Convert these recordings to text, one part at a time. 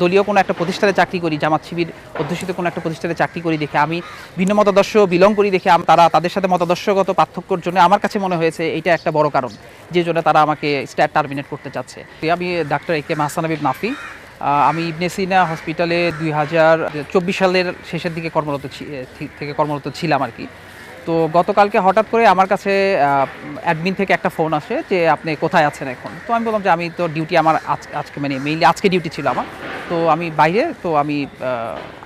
দলীয় কোনো একটা প্রতিষ্ঠানে চাকরি করি, জামাত শিবির অধ্যুষিত কোনো একটা প্রতিষ্ঠানে চাকরি করি দেখে আমি ভিন্ন মতাদর্শ বিলং করি দেখে তারা তাদের সাথে মতাদর্শগত পার্থক্যর জন্য আমার কাছে মনে হয়েছে এটা একটা বড় কারণ, যে জন্য তারা আমাকে স্ট্যাট টার্মিনেট করতে চাচ্ছে। আমি ডাক্তার এ কে মাহসান নাফি আমি ইবনেসিনা হসপিটালে দুই হাজার চব্বিশ সালের শেষের দিকে কর্মরত থেকে কর্মরত ছিলাম আর কি। তো গতকালকে হঠাৎ করে আমার কাছে অ্যাডমিন থেকে একটা ফোন আসে যে আপনি কোথায় আছেন এখন? তো আমি বললাম যে আমি তো ডিউটি আমার আজ- আজকে মানে মেইনলি আজকে ডিউটি ছিল আমার। তো আমি বাইরে তো আমি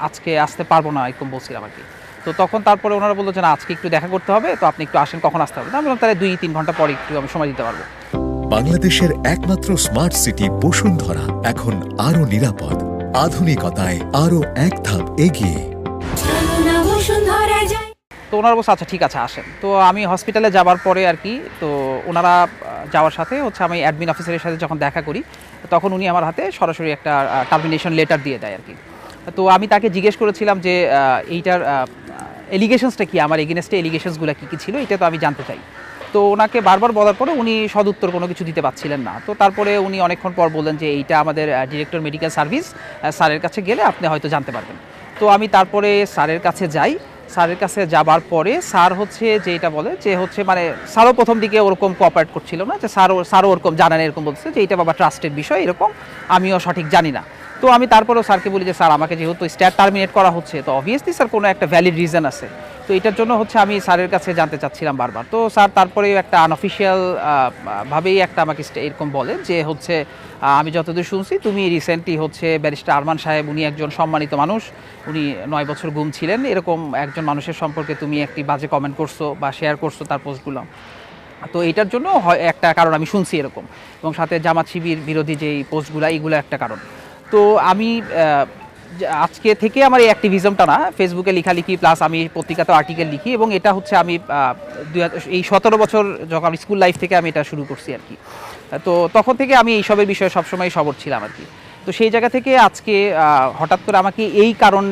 আজকে আসতে পারব না এরকম বলছিলাম আর কি। তো তখন তারপরে ওনারা বলল যে না আজকে একটু দেখা করতে হবে তো আপনি একটু আসেন কখন আসতে হবে? আমি বললাম তাহলে দুই তিন ঘণ্টা পরে একটু আমি সময় দিতে পারব। বাংলাদেশের একমাত্র স্মার্ট সিটি বসুন্ধরা এখন আরও নিরাপদ। আধুনিকতায় আরও এক ধাপ এগিয়ে। তো ওনারা বলছে আচ্ছা ঠিক আছে আসেন। তো আমি হসপিটালে যাওয়ার পরে আর কি তো ওনারা যাওয়ার সাথে হচ্ছে আমি অ্যাডমিন অফিসারের সাথে যখন দেখা করি তখন উনি আমার হাতে সরাসরি একটা টার্মিনেশন লেটার দিয়ে দেয় আর কি। তো আমি তাকে জিজ্ঞেস করেছিলাম যে এইটার এলিগেশনসটা কি? আমার এগেনস্টে এলিগেশনসগুলো কী কী ছিল? এটা তো আমি জানতে চাই। তো ওনাকে বারবার বলার পরে উনি সদুত্তর কোনো কিছু দিতে পারছিলেন না। তো তারপরে উনি অনেকক্ষণ পর বললেন যে, এইটা আমাদের ডিরেক্টর মেডিকেল সার্ভিস স্যারের কাছে গেলে আপনি হয়তো জানতে পারবেন। তো আমি তারপরে স্যারের কাছে যাই। স্যারের কাছে যাবার পরে স্যার হচ্ছে যে এটা বলে যে হচ্ছে মানে স্যারও প্রথম দিকে ওরকম কোঅপারেট করছিল না, যে স্যারও স্যারও ওরকম জানেন এরকম বলছে যে এটা বাবা ট্রাস্টের বিষয়, এরকম আমিও সঠিক জানি না। তো আমি তারপরেও স্যারকে বলি যে, স্যার, আমাকে যেহেতু স্ট্যাট টার্মিনেট করা হচ্ছে, তো অবভিয়াসলি স্যার কোনো একটা ভ্যালিড রিজন আছে। তো এটার জন্য হচ্ছে আমি স্যারের কাছে জানতে চাচ্ছিলাম বারবার। তো স্যার তারপরে একটা আনঅফিসিয়াল ভাবেই একটা আমাকে এরকম বলে যে, হচ্ছে আমি যতদূর শুনছি, তুমি রিসেন্টলি হচ্ছে ব্যারিস্টার আরমান সাহেব, উনি একজন সম্মানিত মানুষ, উনি নয় বছর গুম ছিলেন, এরকম একজন মানুষের সম্পর্কে তুমি একটি বাজে কমেন্ট করছ বা শেয়ার করছ তার পোস্টগুলো তো এটার জন্য হয় একটা কারণ আমি শুনছি এরকম। এবং সাথে জামাত শিবির বিরোধী যেই পোস্টগুলো এইগুলো একটা কারণ। তো আমি আজকে থেকে আমার এই অ্যাক্টিভিজমটা না ফেসবুকে লেখালেখি প্লাস আমি পত্রিকাতে আর্টিকেল লিখি এবং এটা হচ্ছে আমি এই সতেরো বছর যখন আমি স্কুল লাইফ থেকে আমি এটা শুরু করছি আর কি। তো তখন থেকে আমি এইসবের বিষয়ে সবসময় সবর ছিলাম আর কি। তো সেই জায়গা থেকে আজকে হঠাৎ করে আমাকে এই কারণ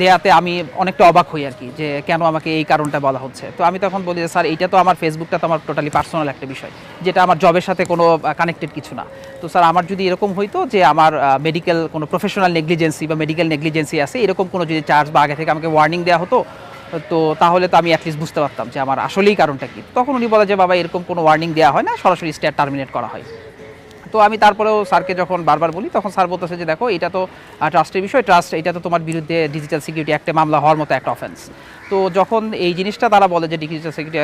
দেয়াতে আমি অনেকটা অবাক হই আর কি, যে কেন আমাকে এই কারণটা বলা হচ্ছে। তো আমি তখন বলি যে, স্যার, এইটা তো আমার ফেসবুকটা তো আমার টোটালি পার্সোনাল একটা বিষয়, যেটা আমার জবের সাথে কোনো কানেক্টেড কিছু না। তো স্যার, আমার যদি এরকম হইতো যে আমার মেডিকেল কোনো প্রফেশনাল নেগলিজেন্সি বা মেডিকেল নেগলিজেন্সি আছে, এরকম কোনো যদি চার্জ বা আগে থেকে আমাকে ওয়ার্নিং দেওয়া হতো, তো তাহলে তো আমি অ্যাটলিস্ট বুঝতে পারতাম যে আমার আসলেই কারণটা কি। তখন উনি বলে যে, বাবা, এরকম কোনো ওয়ার্নিং দেওয়া হয় না, সরাসরি স্টেট টার্মিনেট করা হয়। তো আমি তারপরেও স্যারকে যখন বারবার বলি, তখন স্যার বলতেছে যে, দেখো, এটা তো ট্রাস্টের বিষয় ট্রাস্ট এটা তো তোমার বিরুদ্ধে ডিজিটাল সিকিউরিটি একটা মামলা হওয়ার মতো একটা অফেন্স তো যখন এই জিনিসটা তারা বলে যে ডিজিটাল সিকিউরিটি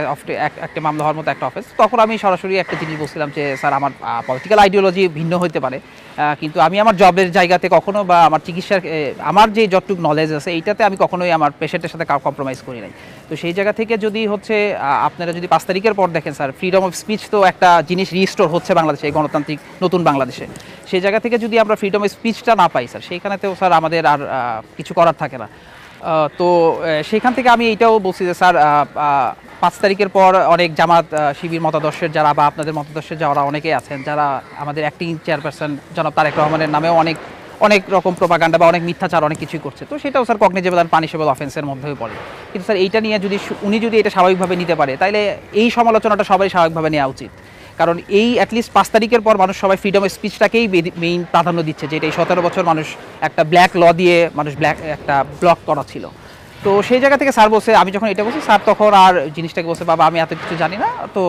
একটা মামলা হওয়ার মতো একটা অফিস তখন আমি সরাসরি একটা জিনিস বলছিলাম যে, স্যার, আমার পলিটিক্যাল আইডিওলজি ভিন্ন হতে পারে। কিন্তু আমি আমার জবের জায়গাতে কখনো বা আমার চিকিৎসার আমার যে যতটুকু নলেজ আছে, এইটাতে আমি কখনোই আমার পেশেন্টের সাথে কম্প্রোমাইজ করি নাই। তো সেই জায়গা থেকে যদি হচ্ছে আপনারা যদি পাঁচ তারিখের পর দেখেন, স্যার ফ্রিডম অফ স্পিচ তো একটা জিনিস রিস্টোর হচ্ছে বাংলাদেশে, গণতান্ত্রিক নতুন বাংলাদেশে। সেই জায়গা থেকে যদি আমরা ফ্রিডম অফ স্পিচটা না পাই, স্যার, সেইখানেতেও, স্যার, আমাদের আর কিছু করার থাকে না। তো সেখান থেকে আমি এইটাও বলছি যে, স্যার পাঁচ তারিখের পর অনেক জামাত শিবির মতাদর্শের যারা বা আপনাদের মতাদর্শের যারা অনেকেই আছেন, যারা আমাদের অ্যাক্টিং চেয়ারপারসন জনাব তারেক রহমানের নামেও অনেক অনেক রকম প্রোপাগান্ডা বা অনেক মিথ্যাচার অনেক কিছুই করছে। তো সেটাও স্যার কগনিজেবল অ্যান্ড পানিশেবল অফেন্সের মধ্যেই পড়ে। কিন্তু স্যার, এইটা নিয়ে যদি উনি যদি এটা স্বাভাবিকভাবে নিতে পারে তাহলে এই সমালোচনাটা সবাই স্বাভাবিকভাবে নেওয়া উচিত। কারণ এই অ্যাটলিস্ট পাঁচ তারিখের পর মানুষ সবাই ফ্রিডম অফ স্পিচটাকেই মেইন প্রাধান্য দিচ্ছে যেটা এই সতেরো বছর মানুষ একটা ব্ল্যাক ল দিয়ে মানুষ ব্ল্যাক একটা ব্লক করা ছিল। তো সেই জায়গা থেকে স্যার বসে আমি যখন এটা বলছি, স্যার তখন আর জিনিসটাকে বসে বাবা, আমি এত কিছু জানি না। তো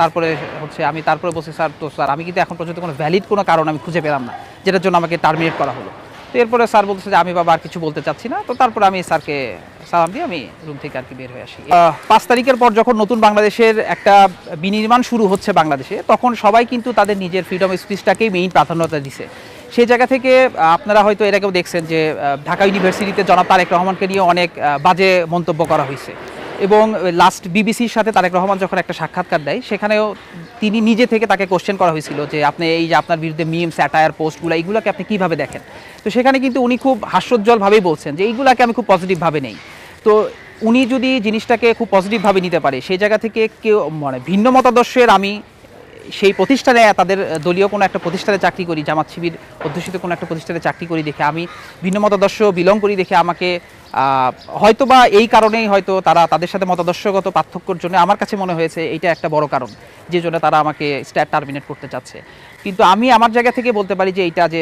তারপরে হচ্ছে আমি তারপরে বসে স্যার, তো স্যার, আমি কিন্তু এখন পর্যন্ত কোনো ভ্যালিড কোনো কারণ আমি খুঁজে পেলাম না, যেটার জন্য আমাকে টার্মিনেট করা হলো। তো এরপরে স্যার বলতেছে যে আমি বাবা আর কিছু বলতে চাচ্ছি না। তো তারপরে আমি স্যারকে সালাম দিয়ে আমি রুম থেকে আর কি বের হয়ে আসি। পাঁচ তারিখের পর যখন নতুন বাংলাদেশের একটা বিনির্মাণ শুরু হচ্ছে বাংলাদেশে, তখন সবাই কিন্তু তাদের নিজের ফ্রিডম স্পিচটাকেই মেইন প্রাধান্যতা দিছে। সেই জায়গা থেকে আপনারা হয়তো আগেও দেখছেন যে ঢাকা ইউনিভার্সিটিতে জনাব তারেক রহমানকে নিয়ে অনেক বাজে মন্তব্য করা হয়েছে। এবং লাস্ট বিবিসির সাথে তারেক রহমান যখন একটা সাক্ষাৎকার দেয়, সেখানেও তিনি নিজে থেকে তাকে কোশ্চেন করা হয়েছিল যে আপনি এই যে আপনার বিরুদ্ধে মিম স্যাটায়ার পোস্টগুলো এইগুলোকে আপনি কীভাবে দেখেন? তো সেখানে কিন্তু উনি খুব হাস্যোজ্জ্বলভাবেই বলছেন যে এইগুলোকে আমি খুব পজিটিভভাবে নেই। তো উনি যদি জিনিসটাকে খুব পজিটিভভাবে নিতে পারে, সেই জায়গা থেকে কেউ মানে ভিন্ন মতাদর্শের আমি সেই প্রতিষ্ঠানে তাদের দলীয় কোনো একটা প্রতিষ্ঠানে চাকরি করি, জামাত শিবির অধ্যুষিত কোনো একটা প্রতিষ্ঠানে চাকরি করি দেখে আমি ভিন্ন মতাদর্শ বিলং করি দেখে আমাকে হয়তো বা এই কারণেই হয়তো তারা তাদের সাথে মতাদর্শগত পার্থক্যর জন্য আমার কাছে মনে হয়েছে এটা একটা বড় কারণ, যে জন্য তারা আমাকে স্ট্যাট টার্মিনেট করতে চাচ্ছে। কিন্তু আমি আমার জায়গা থেকে বলতে পারি যে এইটা যে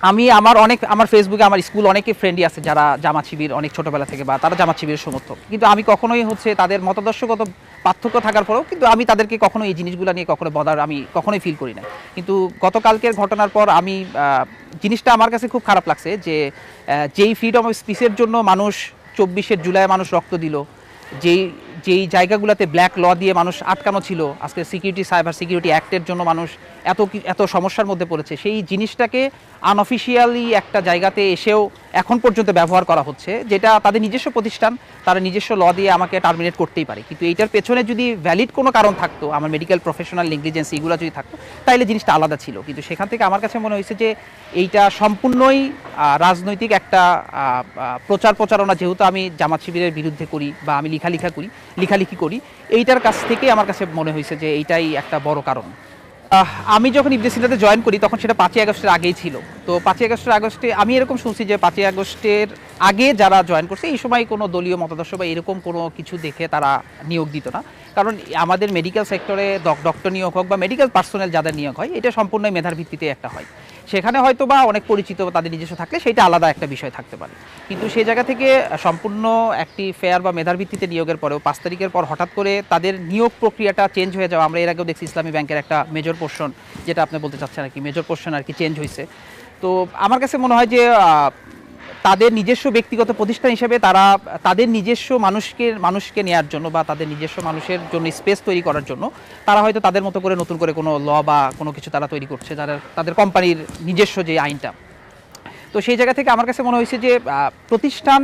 আমি আমার অনেক, আমার ফেসবুকে আমার স্কুল অনেকে ফ্রেন্ডই আছে যারা জামা শিবির অনেক ছোটবেলা থেকে বা তারা জামা শিবিরের সমর্থক। কিন্তু আমি কখনোই হচ্ছে তাদের মতাদর্শগত পার্থক্য থাকার পরেও কিন্তু আমি তাদেরকে কখনো এই জিনিসগুলো নিয়ে কখনো বদার আমি কখনোই ফিল করি না। কিন্তু গতকালকের ঘটনার পর আমি জিনিসটা আমার কাছে খুব খারাপ লাগছে যে যেই ফ্রিডম অফ স্পিচের জন্য মানুষ চব্বিশের জুলাই মানুষ রক্ত দিল, যেই যেই জায়গাগুলোতে ব্ল্যাক ল দিয়ে মানুষ আটকানো ছিল, আজকে সিকিউরিটি সাইবার সিকিউরিটি অ্যাক্টের জন্য মানুষ এত এত সমস্যার মধ্যে পড়েছে, সেই জিনিসটাকে আনঅফিসিয়ালি একটা জায়গাতে এসেও এখন পর্যন্ত ব্যবহার করা হচ্ছে, যেটা তাদের নিজস্ব প্রতিষ্ঠান, তারা নিজস্ব ল দিয়ে আমাকে টার্মিনেট করতেই পারে। কিন্তু এইটার পেছনে যদি ভ্যালিড কোনো কারণ থাকতো, আমার মেডিকেল প্রফেশনাল নেগলিজেন্স এগুলো যদি থাকতো, তাইলে জিনিসটা আলাদা ছিল। কিন্তু সেখান থেকে আমার কাছে মনে হয়েছে যে এইটা সম্পূর্ণই রাজনৈতিক একটা প্রচার প্রচারণা যেহেতু আমি জামাত শিবিরের বিরুদ্ধে করি বা আমি লেখালেখা করি, লেখালেখি করি, এইটার কাছ থেকে আমার কাছে মনে হয়েছে যে এইটাই একটা বড় কারণ। আমি যখন ইবনে সিনাতে জয়েন করি, তখন সেটা পাঁচই আগস্টের আগেই ছিল। তো পাঁচই আগস্টের আগস্টে আমি এরকম শুনছি যে পাঁচই আগস্টের আগে যারা জয়েন করছে, এই সময় কোনো দলীয় মতাদর্শ বা এরকম কোনো কিছু দেখে তারা নিয়োগ দিত না। কারণ আমাদের মেডিকেল সেক্টরে ডক্টর নিয়োগ হোক বা মেডিকেল পার্সোনাল যাদের নিয়োগ হয়, এটা সম্পূর্ণ মেধার ভিত্তিতে একটা হয়। সেখানে হয়তো বা অনেক পরিচিত তাদের নিজস্ব থাকলে সেটা আলাদা একটা বিষয় থাকতে পারে। কিন্তু সেই জায়গা থেকে সম্পূর্ণ একটি ফেয়ার বা মেধার ভিত্তিতে নিয়োগের পরেও পাঁচ তারিখের পর হঠাৎ করে তাদের নিয়োগ প্রক্রিয়াটা চেঞ্জ হয়ে যাওয়া, আমরা এর আগেও দেখছি ইসলামী ব্যাংকের একটা মেজর পোর্শন যেটা আপনি বলতে চাচ্ছেন আর কি মেজর পোর্শন আর কি চেঞ্জ হয়েছে তো আমার কাছে মনে হয় যে তাদের নিজস্ব ব্যক্তিগত প্রতিষ্ঠান হিসেবে তারা, তাদের নিজস্ব মানুষকে মানুষকে নেওয়ার জন্য বা তাদের নিজস্ব মানুষের জন্য স্পেস তৈরি করার জন্য তারা হয়তো তাদের মতো করে নতুন করে কোনো ল বা কোনো কিছু তারা তৈরি করছে, যারা, তাদের কোম্পানির নিজস্ব যে আইনটা। তো সেই জায়গা থেকে আমার কাছে মনে হয়েছে যে প্রতিষ্ঠান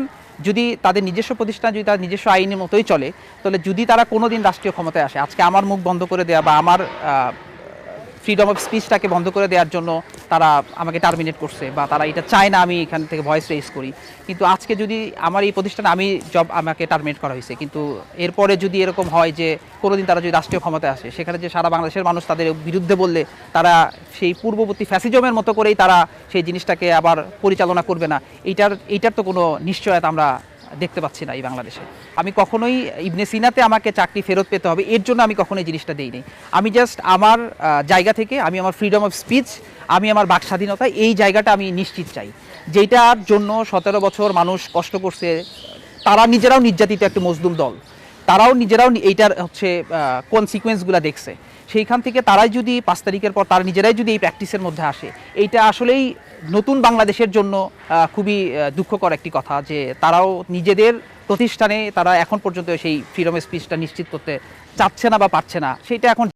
যদি তাদের নিজস্ব প্রতিষ্ঠান, যদি তার নিজস্ব আইনের মতোই চলে, তাহলে যদি তারা কোনো দিন রাষ্ট্রীয় ক্ষমতায় আসে, আজকে আমার মুখ বন্ধ করে দেওয়া বা আমার ফ্রিডম অফ স্পিচটাকে বন্ধ করে দেওয়ার জন্য তারা আমাকে টার্মিনেট করছে বা তারা এটা চায় না আমি এখান থেকে ভয়েস রেজ করি। কিন্তু আজকে যদি আমার এই প্রতিষ্ঠানে আমি জব আমাকে টার্মিনেট করা হয়েছে, কিন্তু এরপরে যদি এরকম হয় যে কোনোদিন তারা যদি রাষ্ট্রীয় ক্ষমতায় আসে, সেখানে যে সারা বাংলাদেশের মানুষ তাদের বিরুদ্ধে বললে তারা সেই পূর্ববর্তী ফ্যাসিজমের মতো করেই তারা সেই জিনিসটাকে আবার পরিচালনা করবে না, এইটার এইটার তো কোনো নিশ্চয়তা আমরা দেখতে পাচ্ছি না এই বাংলাদেশে। আমি কখনোই ইবনে সিনাতে আমাকে চাকরি ফেরত পেতে হবে, এর জন্য আমি কখনোই জিনিসটা দিইনি। আমি জাস্ট আমার জায়গা থেকে আমি আমার ফ্রিডম অফ স্পিচ আমি আমার বাক স্বাধীনতা, এই জায়গাটা আমি নিশ্চিত চাই। যেটার জন্য সতেরো বছর মানুষ কষ্ট করছে, তারা নিজেরাও নির্যাতিত একটা মজদুম দল। তারাও নিজেরাও এইটার হচ্ছে কোন সিকোয়েন্সগুলো দেখছে। সেইখান থেকে তারাই যদি পাঁচ তারিখের পর তারা নিজেরাই যদি এই প্র্যাকটিসের মধ্যে আসে, এইটা আসলেই নতুন বাংলাদেশের জন্য খুবই দুঃখকর একটি কথা যে তারাও নিজেদের প্রতিষ্ঠানে তারা এখন পর্যন্ত সেই ফ্রিডম স্পিচটা নিশ্চিত করতে চাচ্ছে না বা পারছে না। সেটা এখন